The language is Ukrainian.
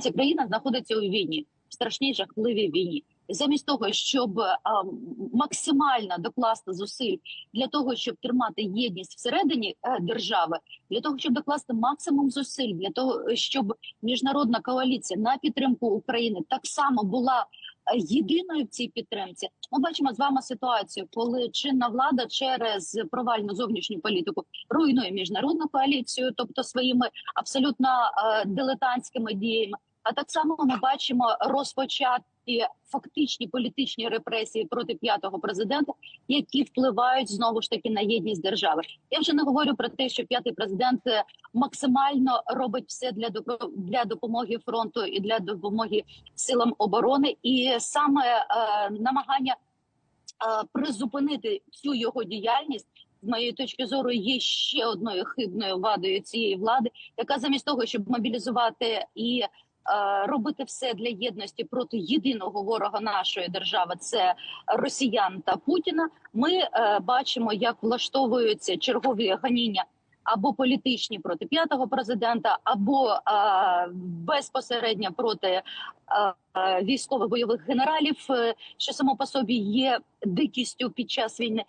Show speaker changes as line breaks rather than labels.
Ця країна знаходиться у війні, в страшній жахливій війні. Замість того, щоб а, максимально докласти зусиль для того, щоб тримати єдність всередині е, держави, для того, щоб докласти максимум зусиль для того, щоб міжнародна коаліція на підтримку України так само була е, єдиною в цій підтримці. Ми бачимо з вами ситуацію, коли чинна влада через провальну зовнішню політику руйнує міжнародну коаліцію, тобто своїми абсолютно е, дилетантськими діями. А так само ми бачимо розпочаті фактичні політичні репресії проти п'ятого президента, які впливають знову ж таки на єдність держави. Я вже не говорю про те, що п'ятий президент е, максимально робить все для для допомоги фронту і для допомоги силам оборони, і саме е, намагання е, призупинити всю його діяльність. З моєї точки зору є ще одною хибною вадою цієї влади, яка замість того, щоб мобілізувати і робити все для єдності проти єдиного ворога нашої держави, це росіян та Путіна. Ми е, бачимо, як влаштовуються чергові ганіння або політичні проти п'ятого президента, або е, безпосередньо проти е, е, військових бойових генералів, е, що само по собі є дикістю під час війни.